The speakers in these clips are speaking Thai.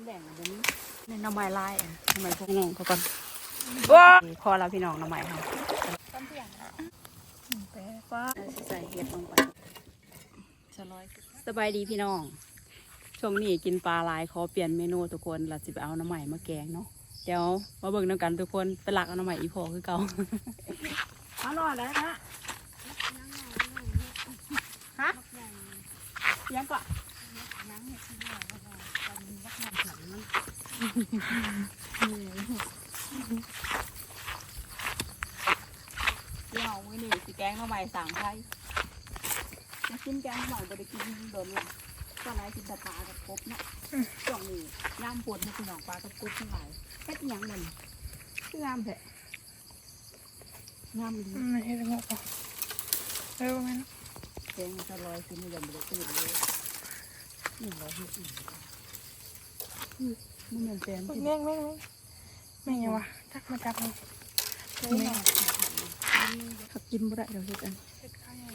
น้ำแดงอันนี้ในน้ำไม้ลายอะน้ำไม้พวกน้องเขาก่อนว้าพอแล้วพี่น้องน้ำไม้ค่ะต้นเสียงแต่ว่าใส่เห็ดลงไปสลอยสบายดีพี่น้องช่วงนี้กินปลาลายขอเปลี่ยนเมนูทุกคนเราจะไปเอาน้ำใหม่มาแกงเนาะเดี๋ยวมาเบิ่งน้ำกันทุกคนไปหลักเอาน้ำใหม่อีพอคือเก่าอร่อยแล้วนะฮะยังก็ เดี๋ยวมื้อนี้สิแกงน้ำใหม่สั่งไทยมากินแกงน้ำใหม่บ่ได้กินโดนละตอนไหนกินแต่ปลากับกบเนาะช่วงนี้ย่ามปวดให้พี่น้องปลากับกบทั้งหลายเฮ็ดอิหยังนั่นคืองามแท้งามดีไม่ให้สงบอะเร็วมันแกงจะลอยขึ้นมาอย่างบริสุทธิ์เลยหนึ่งร้อยห้าสิบ มันเหมือนแฟนแม่งแม่งแม่งยังวะจักมาจับมันแม่ขับกินบ่ได้เราเฮ็ดอันเดข้าวใหญ่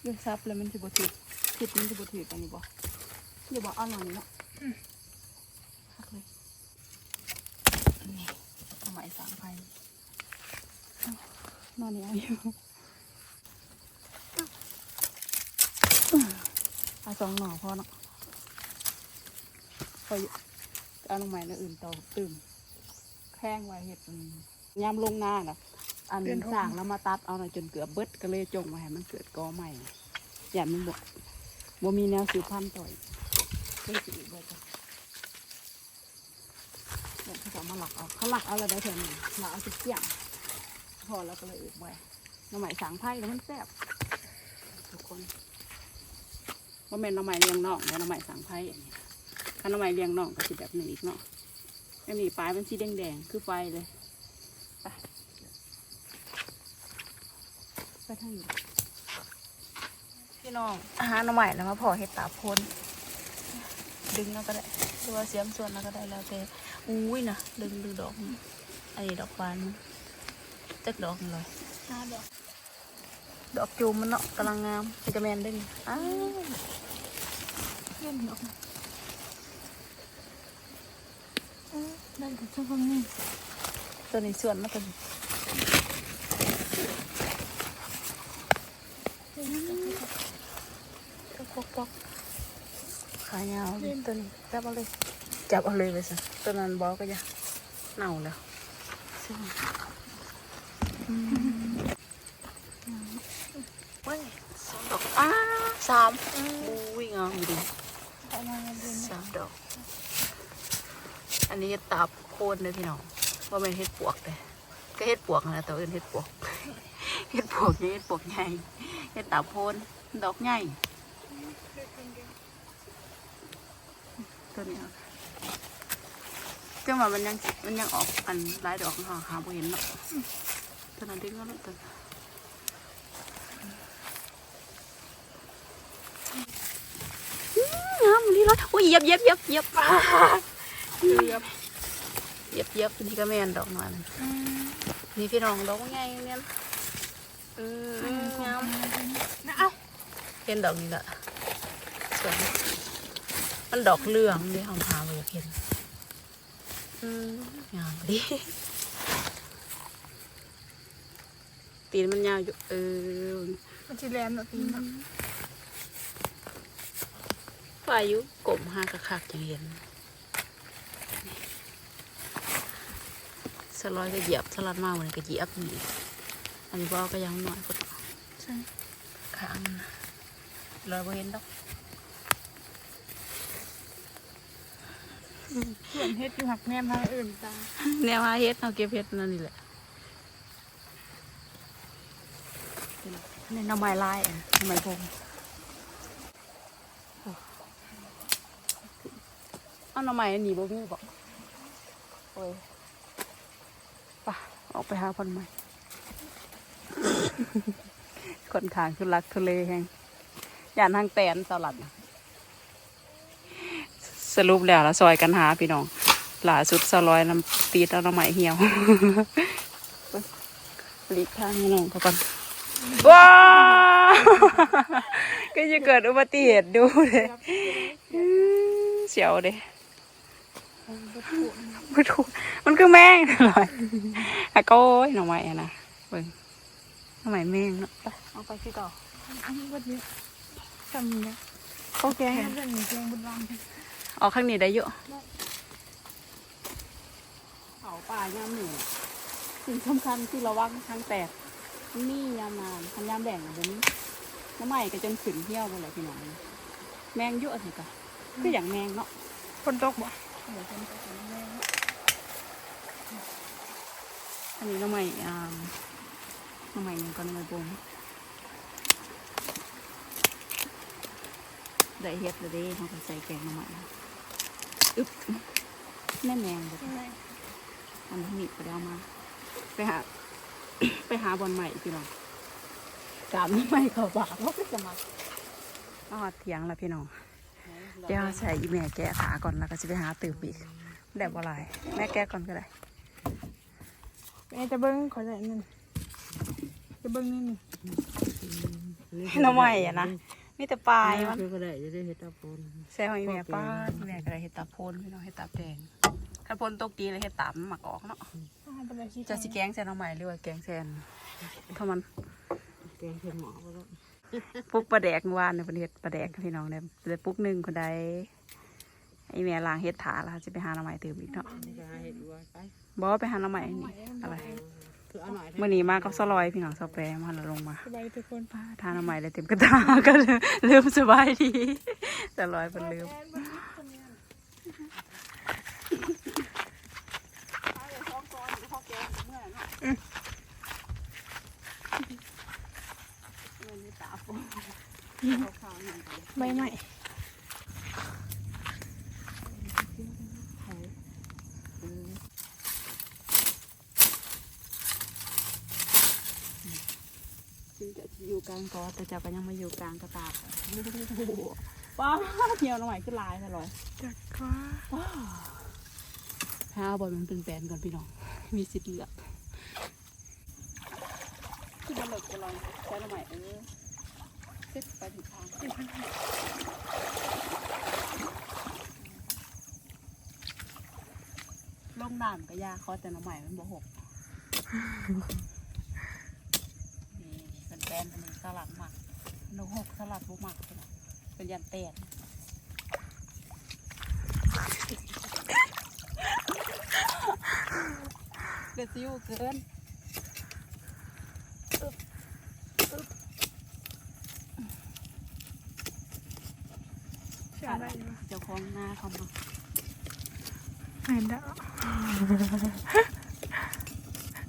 เรื่องซับแล้วมันจะบ่ถือผิดมันจะบ่ถือกันนี่บ่เดี๋ยวบอกเอาหน่อยเนาะพักเลยนี่สมัยสามพันอนนี่อาอยู่เอาสองหน่อพอเนาะ พออยู่เอาลงใหม่แล้วอื่นต่อตื่มแข้งไว้เห็ดมันยามลงหน้าน่ะ อันสร้างแล้วมาตัดเอาหน่อยจนเกือบเบิดก็เลยจงไว้ให้มันเกิดกอใหม่อย่ามันบกบ่มีแนวสืบพันธุ์ต่อยเลยสิอีกไว้ก่อนเดี๋ยวเขาจะเอามาหลักเอาเขาหลักเอาอะไรได้เท่านี้หลักเอาสิเกี่ยงพอแล้วก็เลยอึไว้หน้ำใหม่สางไผ่แล้วมันแซ่บทุกคนว่าแม่นหน้ำใหม่เลี้ยงน่องแล้วหน้ำใหม่สางไผ่อันนี้ถ้า หน้ำใหม่เลี้ยงน่องก็สิแบบหนึ่งอีกเนาะอันนี้ปลายมันสีแดงๆคือไฟเลยไปทางนี้พี่น้องอาหารใหม่แล้วมาพอเห็ดตาพนดึงแล้วก็ได้หรือว่าเสียมส่วนแล้วก็ได้แล้วแต่อุ้ยนะดึงดึงดอกนี่อันนี้ดอกบานมันจักดอกนี่เลยห้าดอกดอกจูมมันเนาะกำลังงามเป็นกระแมนดึงอ้าวเล่นดอก ได้แต่ช่วงนี้ตัวนี้ส่วนมาตัวนี้ก็ปอกปอกขายาวตัวนี้จับเอาเลยจับเอาเลยไปสิตัวนั้นบอกก็จะเน่าแล้วเว้ยสองดอกอ้าสามอุ้ยงามดีเอามสามดอก อันนี้ตาบโคนเลยพี่น้องว่าเป็นเห็ดปวกเลยก็เห็ดปวกนะแต่ว่าเป็นเห็ดปวกเห็ดปวกเห็ดปวกใหญ่เห็ดตาบโคนดอกใหญ่ตัวนี้เอาเจ้ามามันยังมันยังออกอันหลายดอกหาหาบ่เห็นเนาะตัวนั้นดิ้งก็แล้วตัวงามดีเลยอุ้ยเย็บเย็บเย็บเย็บ เหย็บเหย็บเหย็บนี่ก็แม่นดอกหน่อยนึงนี่พี่น้องดอกใหญ่เนี่ยอืมงามนะเอาเห็นดอกนี้ละสวยมันดอกเหลืองนี่หอมหาเลยเห็นอืมงามดีตีนมันยาวอยู่เออมันจะแรมดอกตีนเนาะฝ่ายอยุกลมห้ากระคักอย่างเห็น สลอยก็เหยียบสลัดมากมันก็เหยียบนี่อันนี้บอกก็ยังน้อยกว่าใช่ข้างนะลอยบ่เห็นดอกเพื่อนเฮ็ดอยู่หักแนมทางอื่นตาแนวหาเฮ็ดเอาเก็บเฮ็ดนั่นนี่แหละนี่น้ำไม้ลายอะน้ำไม้พงเอาน้ำไม้อันนี้บ่มีบ่โอ้ยไป่ะ ออกไปหาพันไม้คนทางคือรักทะเลแฮงย่านทางแตนสลัดสรุปแล้วละซอยกันหาพี่น้องหลาสุดสลอยน้ำตีดเอาน้ำไหมเหี่ยวหลีกทางให้น้องเขาก่อนว้าก็จะเกิดอุบัติเหตุดูเลยเสียวเด้ บ่ถูกไม่ถูกมันคือแมงเลยอะโก้ยหน่อไม้อะนะเบิ่งหน่อไม้แมงเนาะไปเอาไปที่ต่ออันนี้บ่เยอะจำเนี่ยโอเคแกงเรื่องนี้แกงบุญรำเอาข้างนี้ได้เยอะเผาป่ายามหนึ่งสิ่งสำคัญคือระวังทางแตกมันมียามนานทันยามแดงอะเดี๋ยวนี้น้ำใหม่ก็จนขึ้นเที่ยวไปเลยพี่น้องแมงเยอะสิกะคืออย่างแมงเนาะคนตกบ่ เดี๋ยวฉันไปหาแมงอันนี้น้ำใหม่อ่าน้ำใหม่ยังก็น้ำใหม่บงได้เฮ็ดเลยเด้เขาก็ใส่แกงน้ำใหม่อึ๊บแม่แมงเลยอันนี้ไปเอามา ไปหา ไปหาบอลใหม่พี่น้องกามน้ำใหม่เขาบากว่าจะมาอ๋อเถียงล้วพี่น้อง เดี๋ยวใส่อีแม่แกะขาก่อนแล้วก็จะไปหาตืบอีกแดดบ่หลายแม่แกะก่อนก็ได้ แม่จะเบิ่งขอได้นั่นจะเบิ่งนี่นี่น้ำใหม่อะนะมีแต่ปลายมันก็ได้จะได้เห็ดตาปนแซ่ของอีแม่ป้าอีแม่ก็ได้เห็ดตาโพนพี่น้องเห็ดตาแดงถ้าโพนตกดีเลยเห็ดตาหมักออกเนาะจะสิแกงแซ่น้ำใหม่หรือว่าแกงแซนเท่ามันแกงเผ็ดหมอก็แล้ว ปุ๊กปลาแดกเมื่อวานในประเทศปลาแดกพี่น้องเนี่ยเลยปุ๊กหนึ่งคนใดไอแม่ล้างเห็ดถาแล้วจะไปหาหน้ำใหม่ตื่มอีกเนาะนี่ก็หาเห็ดด้วยไปบอกว่าไปหาหน้ำใหม่นี่อะไรคือเอาหน่อยเมื่อนี้มากับสลอยพี่น้องสแปรมาแล้วลงมาสบายทุกคนทานน้ำใหม่เลยเต็มกระตาก็เลยลืมสบายดีสลอยเป็นลืม ใบใหม่จริงจะอยู่กลางกอแต่จะก็ยังไม่อยู่กลางกระตาว้าวเหี่ยวน้ำใหม่ขึ้นลายสลอยจักว่าถ้าเอาบอลมันเป็นแฟนก่อนพี่น้อง มีสิทธิ์เลือกที่มันเลิกจะลองใช้น้ำใหม่เออ เซ็ตไปถึงทางลงน้ำก็ยากเขาแต่น้ำใหม่มันบ่หกนี่เป็นแฟนเป็นสลัดหมักนกหกสลัดบุหมักเป็นยันเตนเกิดซิวเกิน เสียได้อยู่ เจ้าของหน้าเขามาเห็นแล้ว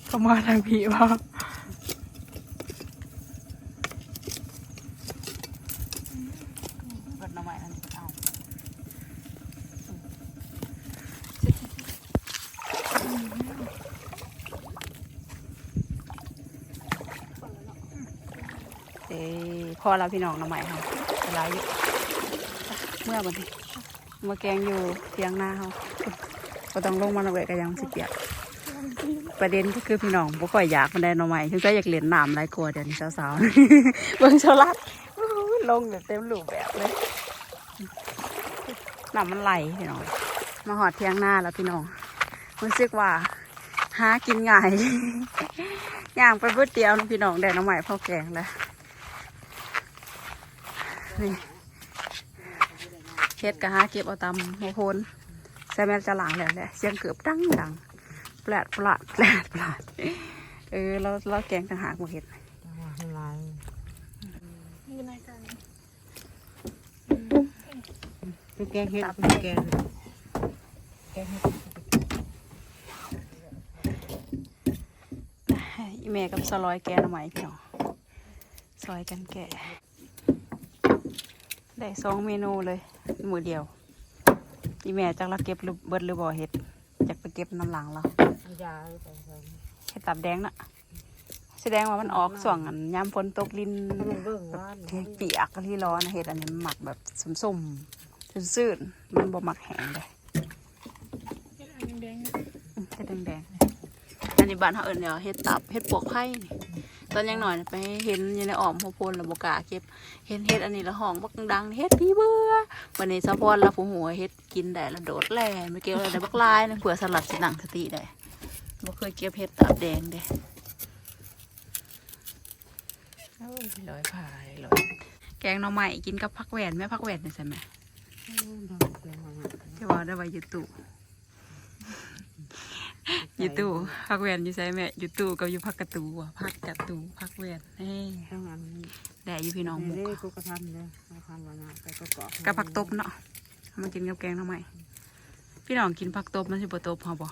เขามาทางผีว่าเกิดหน้ำใหม่อันนี้เอาเอ้ยพอแล้วพี่น้องหน้ำใหม่ค่ะเวลาอยู่เมื่อวันนี้ มาแกงอยู่เทียงหน้าเขาก็ต้องลงมาหน่อยก็ยังสิเปียกประเด็นก็คือพี่น้องบ่ค่อยอยากมันได้หน่อใหม่ถึงจะอยากเรียนน้ำไรกลัวเดี๋ยวนี้สาวๆเบิ่งชาวลัดลงเนี่ยเต็มรูปแบบเลยน้ำมันไหลพี่น้องมาหอดเทียงหน้าแล้วพี่น้องรู้สึกว่าหากินง่ายย่างไปเบื่อเดียวนะพี่น้องได้หน่อใหม่พ่อแกงแล้วนี่ เฮ็ดกะหาเก็บเอาตำหัวโพนใส่แม่นจะหลังแล้วแหละเสียงเกือบดังดังแปลดปลาดแปลดปลาดเออเราเราแกงต่างหากมาเห็ดจังหวะให้ลายนี่นายกันคือแกงเห็ดคือแกงแกงเห็ดอีแม่กับสลอยแกงใหม่พี่น้องซอยกันแกะ ได้สองเมนูเลยมือเดียวอีแม่จักเราเก็บหรือเบิดหรือบ่เห็ดจากไปเก็บน้ำหลังเราเอายาไปใส่เห็ดตับแดงน่ะ แสดงว่ามันออกส่วงอันยามฝนตกลินถ้ามันเบิ่งว่านเห็ดเปียกที่ร้อนนะเห็ดอันนี้มันหมักแบบส้มๆซื่นๆมันบ่หมักแห้งเลยเห็ดอันแดงๆเนี่ยเห็ดแดงๆอันนี้บ้านเขาเอิญเดี๋ยวเห็ดตับเห็ดปวกไผ่นี่ ตอนยังหน่อยไปเห็นอยังในอ้อมพอพลระบกล้าเก็บ เห็นเฮ็ดอันนี้ละห้องบักดังเฮ็ดพี่เบื่อวันนี้สะพอนละผู้หัวเฮ็ดกินได้ละโดดแล่ไม่เกี่ยวอะไรบักลายนึงเผื่อสลัดสิหนังสติได้บ่เคยเก็บเฮ็ดตาบแดงเด้โอ้ยลอยพายลอยแกงหน่อไม้กินกับผักแหวนแม่ผักแหวนนี่ใช่ไหมลอยเกลือมาที่ว่าได้ไว้อยู่ตู้ อยู่ตู้ผักแหวนอยู่ใช่ไหมอยู่ตู้กับอยู่ผักกระตูอะผักกระตูผักแหวนเฮ้ยข้างอันนี้แด่อยู่พี่น้องหมุกเด้กูกระทำเลยกระทำวันน่ะไปก็เกาะกับผักตบเนาะเอามากินกับแกงหน่อไม้พี่น้องกินผักตบมันสิบ่ตบพอบ่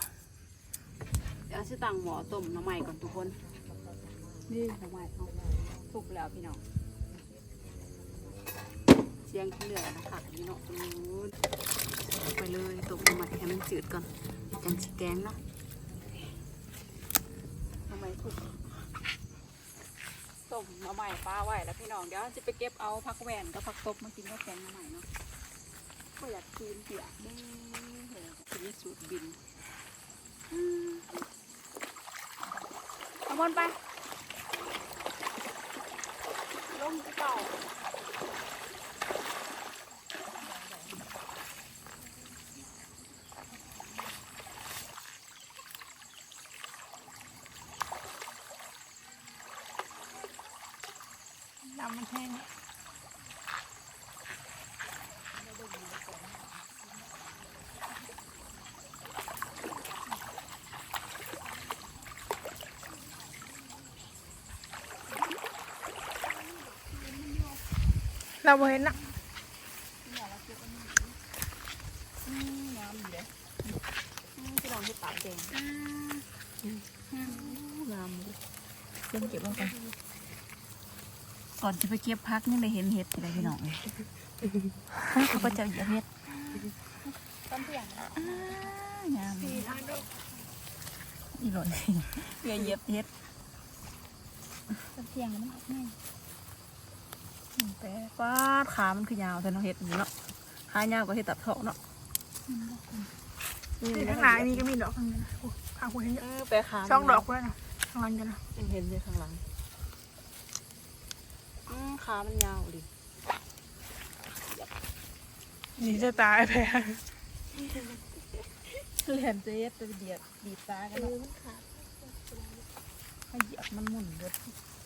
เดี๋ยวสิตั้งหม้อต้มหน่อไม้ก่อนทุกคนนี่หน่อไม้เอาสุกแล้วพี่น้องเสียงที่เหลือนะคะพี่น้องตรงนู้นไปเลยต้มหน่อไม้ให้มันจืดก่อนจังสิแกงเนาะ หน่อไม้สุกต้มหน่อไม้ปลาไว้แล้วพี่น้องเดี๋ยวจะไปเก็บเอาผักแหวนกับผักตบมากินกับแกงมาใหม่เนาะก็อยากกินเปียกนี่เห็นสีสูตรบินอืมเอาบนไปลงเก่า มันแห้งเราเห็นนะ น้ำอยู่เลยที่ลองที่ตาแดงน้ำเลยเริ่มเก็บแล้วกันก่ อนจะไปเก็บพักยังได้เห็นเห็ดอะไรพี่น้องเลยเขาก็จะเหยียบเห็ดต้นเตียงงามสี่ทางดอกอีหล่นเบียเหยียบเห็ดต้นเตียงแล้วมันออกง่ายแต่ฟาดขามันคือยาวแต่เนาะเห็ดนี่เนาะขายาวกว่าเห็ดตัดเถาะเนาะนี่ข้างหลังนี่ก็มีดอกข้างนี้นะโอ้ข้างหัวเห็นเยเออะอแปลขาช่องดอกด้วยนะข้างหลังกันนะเห็นอยู่ข้างหลังอืม ขามันยาวดินี่จะตายแพ้เหรียญเจ๊ไปเดียบดีดตากันเนาะให้เหยียบมันหมุนเบิด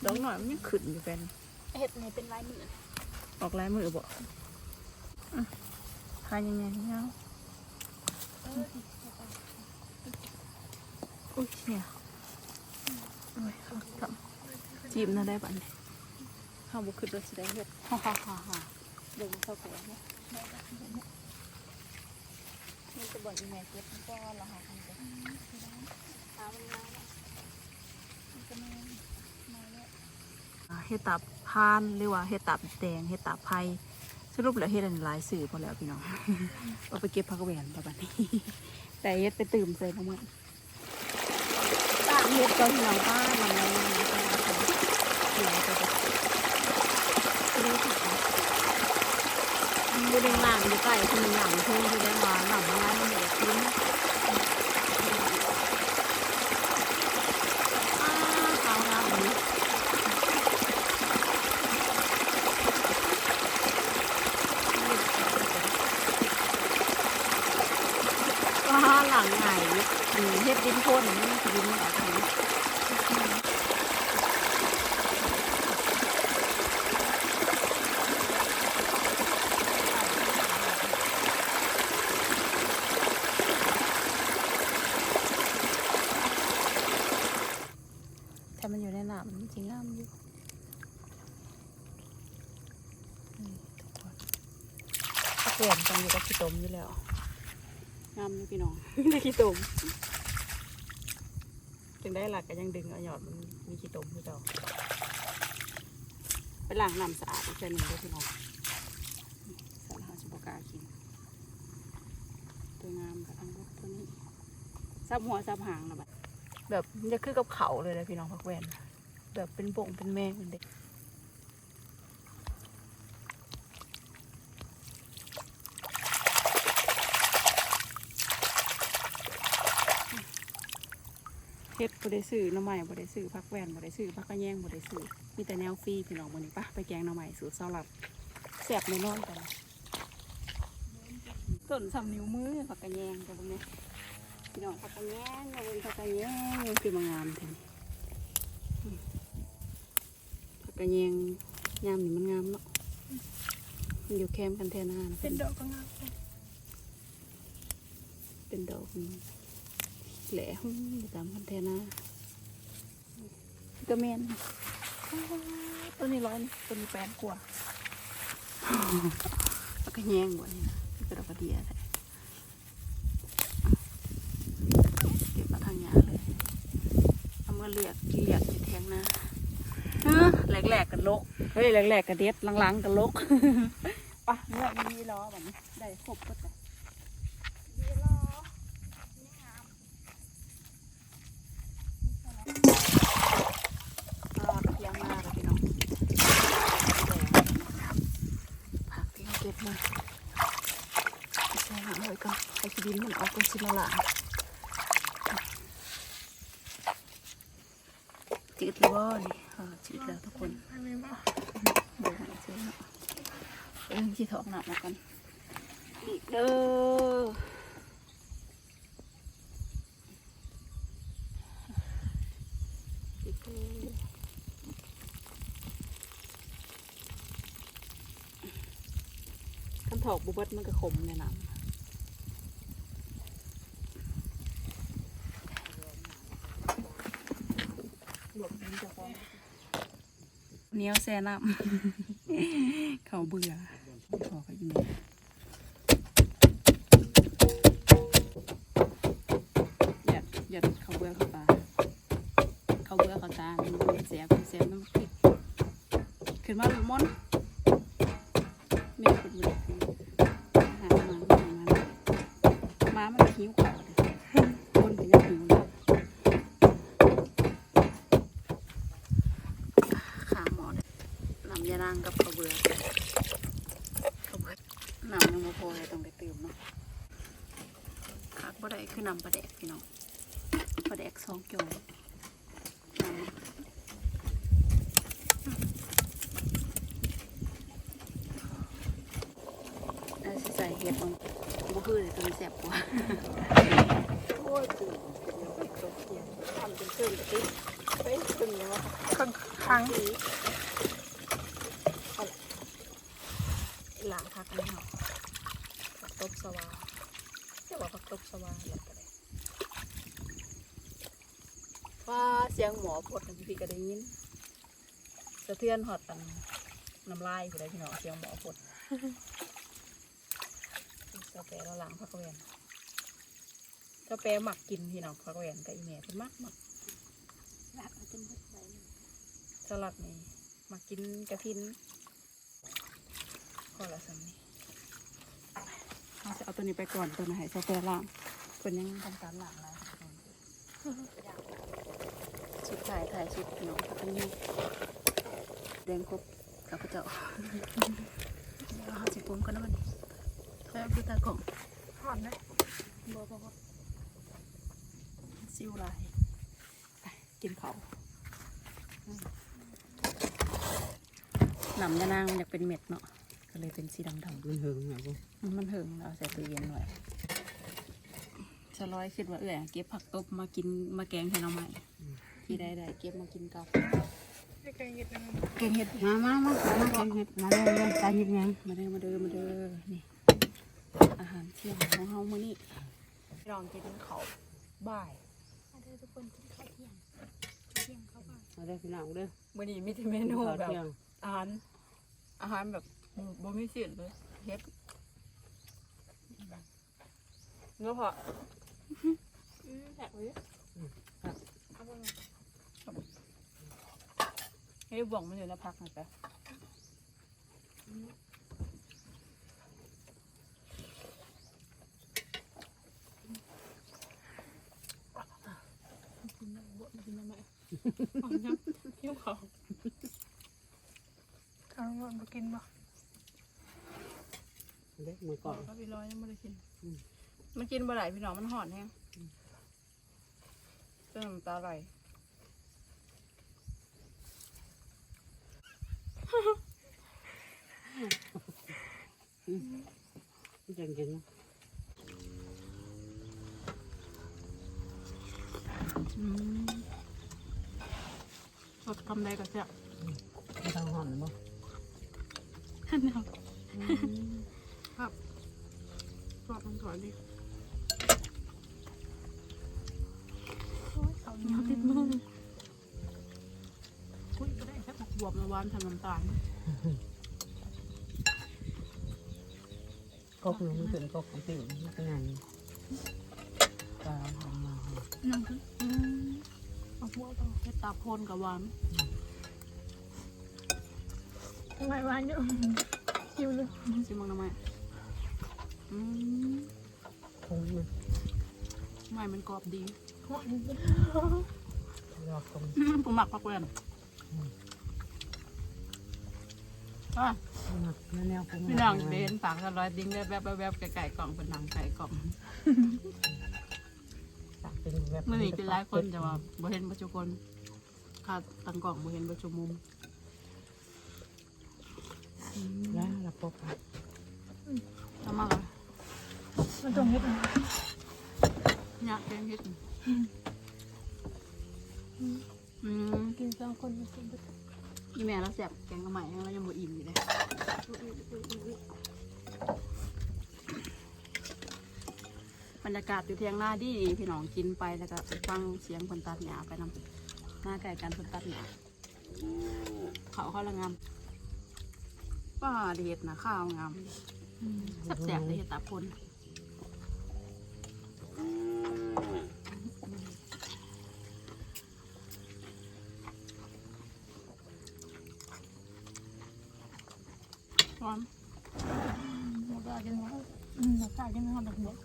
ดอกหน่อยมันยังขึ้นอยู่เป็นเห็ดนี่เป็นลายมือออกลายมือบ่อะพายยังไงเนาะอุ้ยเนี่ยโอ้ยเขาทำจีบน่าได้บัดนี้ ข้าวบุคือตัวสิได้เฮ็ดฮ่าฮ่าฮ่าฮ่าเดี๋ยวมันเข้าไปเนาะมันจะบ่นยังไงเก็บก็ละหากันไปขามันยาวเนาะมันก็ม่ไม่เนี่ยเฮ็ดตับพานหรือว่าเฮ็ดตับแดงเฮ็ดตับไผ่สรุปแล้วเฮ็ดอันหลายสื่อพอแล้วพี่น้องเอาไปเก็บผักแหวนประมาณนี้แต่เฮ็ดไปตื่มใส่ประมาณตามเฮ็ดก็พี่น้องป้าอย่างนะคะเดี๋ยวจะไปดูสิคะมัน อยู่ในหลังอยู่ใกล้คือหลังเพิ่งที่ได้มาหลังไมันเด็กกินอ้าขาวน้ำนี้ว่าหลังไหนอืมเฮ็ดดินโคนนี่คือดินออกไหนถ้า มันอยู่ในน้ำมันจริงงามอยู่ทุกคนถ้าเปลี่ยนกันอยู่กับขี้ตมอยู่แล้วงามเลยพี่น้องได้ขี้ตมถึงได้หลักก็ยังดึงเอาหยอดมันมีขี้ตุ่มพี่เจ้าไปล้างน้ำสะอาดอีกเช่นหนึ่งด้วยพี่น้องสารหาชิบกากินตัวงามกับทั้งหมดตัวนี้ซับหัวซับหางนะแบบแบบจะคือกับเขาเลยนะพี่น้องพักแวน แบบเป็นบ่งเป็นแม่เด็กเฮ็ดบ่ได้ซื้อหน้ำใหม่บ่ได้ซื้อผักแว่นบ่ได้ซื้อผักกระแยงบ่ได้ซื้อมีแต่แนวฟรีพี่น้องมื้อนี้ปะไปแกงหน้ำใหม่สูตรเซาลัดแซ่บแน่นอนกันต้นสำนิ้วมือผักกระแยงกันบ่แม่พี่น้องผักกระแยงเอาเป็นผักกระแยงคือมางามแท้นี่อืมผั กกระแยงยามนี่มันงามเนาะมันอยู่แคมป์กันแท้หน้านะเป็นดอกก็งามเป็นดอกนี่แหล่หุ้มอยู่ตามคันแทนาก็เมนต้นนี้ร้อยต้นนี้แปดกว่าแล้วก็แยงบ่นี่นะที่กระดอกกระเดียแท้เก็บมาทางยาเลยเอามาเลือกเลือกอยู่แทงนาเออ แหลกๆกันลก เฮ้ยแหลกๆกันเด็ดหลังๆกันลกปะเลือกมีล้อแบบนี้ได้ครบก็ได้ตลอดเที่ยงมาแล้วพี่น้องผักที่เราเก็บมาใส่หางเลยก่อนให้ขี้ดินมันออกเป็นสิมาละจืดหรือว่านี่เออจืดแล้วทุกคน ไม่มีบ่ เดี๋ยวให้ซื้อเนาะ เอ็งที่ถอกหนักมากันอีกเด้ออีกเด้อคันถอกบุบดมันก็ขมในน้ำหลวมนี้จะฟ้องเนี้ยวแซ่น้ำเขาเบื่อ หยัดหยัดเขาเบื่อเขาตาเขาเบื่อเขาตาเสียบเสียบน้ำพริกขึ้นมาเป็นมอนแม่คุณบุญหามาหามาม้ามันหิวขาวเลยคนเป็นยังหิวเลยขาหมอเลย น้ำยานางกับข้าวเบื่อข้าวเบื่อน้ำยังบ่พอเลยต้องไปเติมเนาะขาดบ่ได้คือน้ำปลาแดกพี่น้องปลาแดกสองจอยน้ำสิใส่เห็ดมันบ่คือเลยตัวนี้แซ่บกว่า โอ้ยตื่นเป็นยังไงตัวเกียนทำเป็นตื่นกระติกเฮ้ยตื่ นยังวะข้างข้างหลังพักอันนี้เนาะผักตบสวาเรียกว่าผักตบสวาอย่างก็ได้ว่าเสียงหมอพดนะพี่ก็ได้ยินสะเทือนหอดตังน้ำลายอยู่ได้พี่น้องเสียงหมอพดกา แฟเราหลังพักเวียนกาแฟหมักกินพี่น้องพักเวียนกับอีเมลเป็นมักมักสลัดนี่หมักกินกระทินพอละสันนี่เราจะเอาตัวนี้ไปก่อนตัวไหนใส่แต่ล่างคนยังทำการล่างแล้วชุดถ่ายถ่ายชุดน้องพันยูแดงครบกับพระเจ้าเราหาสิปุ่มกันนะมัน แล้วดูตากล่องหอมเลยบ่บ่บ่ซิวลายไปกินเขาวหนำยานางมันอยากเป็นเม็ดเนาะก็เลยเป็นสีดำๆมันหึงอะบ่มันเหิงเราใส่ตู้เย็นหน่อยสลอยคิดว่าเอื่อยเก็บผักตบมากินมาแกงให้เราใหม่ที่ได้ได้เก็บมากินกับไม่เคยเห็นเลยแกงเห็ดมามามามาแกงเห็ดมาเร็วเร็วตาหยิบยังมาเด้อมาเด้อมาเด้อนี่อา หารเที่ยงของเฮามื้อนี้ลองกินเขาวบ่ายทุกคนกินข้าวเที่ยงเที่ยงเข้าบ้านมาได้อพี่น้องเด้อมื้อนี้มีแต่เมนูข้าวแบบเที่ยงอาหารอาหารแบบบ่มีสิ้นเลยเฮ็ดเงาะพออืมแซ่บเลยเอาไปเลยให้บ่วงมันอยู่ในพักนะจ๊ะกินน้ำบ่กินน้ำไหอ๋อน้ำเที่ยวเขาทางนู้นมากินบ่เด้อมือก่อนก็พี่ร้อยยังไม่ได้กิน มันกินบ่ได้พี่น้องมันหอนแฮงเติมตาไหลจังจังอืม สดคำใดก็เสียไม่ต้องห่อนบ่ครับสดมันสวยดิโอ้ยเขาเหนียวติดมืออุ้ยก็ได้แค่ผักบวบมาหวานทำน้ำตาลกบมันเป็นกบของติ๋วมันเป็นไงปลาหอมมานั่งคืออืม เอาพวกต่อเฮ็ดตาโพนกับหวานทำไมวานอยู่คิวเลยชิมมังทำไมอืมคงมันไม่มันกรอบดีหัวนี่รอคงปูหมักผักแวนอะแนวคงพี่น้องเดินปากสลอยดิ้งแวบแวบแวบไก่กล่องเป็นหนังไก่กล่อง เป็นแบบมื่อนี้เป็นหลายคนแต่ว่าบ่เห็นปัจจุคนค่ะตังกล่องบ่เห็นปัจจุมุมแล้วละปกทำมาเลยมันจงเฮ็ดนะอยากแกงเฮ็ดอืมกินสองคนมันกินไปอีแม่เราแสบแกงกระใหม่เรายังบ่อิ่มอยู่เลย บรรยากาศอยู่เทียงหน้าดีดีพี่น้องกินไปแล้วก็ฟังเสียงคนตัดหญ้าไปนำหน้าไก่กันคนตัดหญ้าเขาเขาละงามป้าเด็ดนะข้าวงามแสบๆเลยเห็ดตาพนพร้อมหมดได้ยังไงอืมหมดได้ยังไงหมดหมด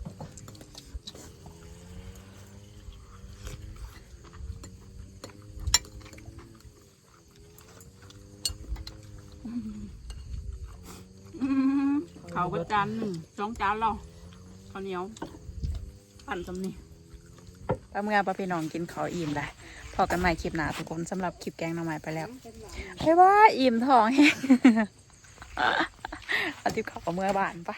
อืมเขา ก็จานหนึ่งสองจานเราข้าวเหนียวปั่นจำนี่ป้าเมื่อป้าพี่น้องกินข้าวอิ่มได้พอกันใหม่คลิปหนาทุกคนสำหรับคลิปแกงหน้ำไม้ไปแล้วไม่ว่าอิ่มท้องแห้งเอาทิพย์ข้าวกับเมื่อบ้านปะ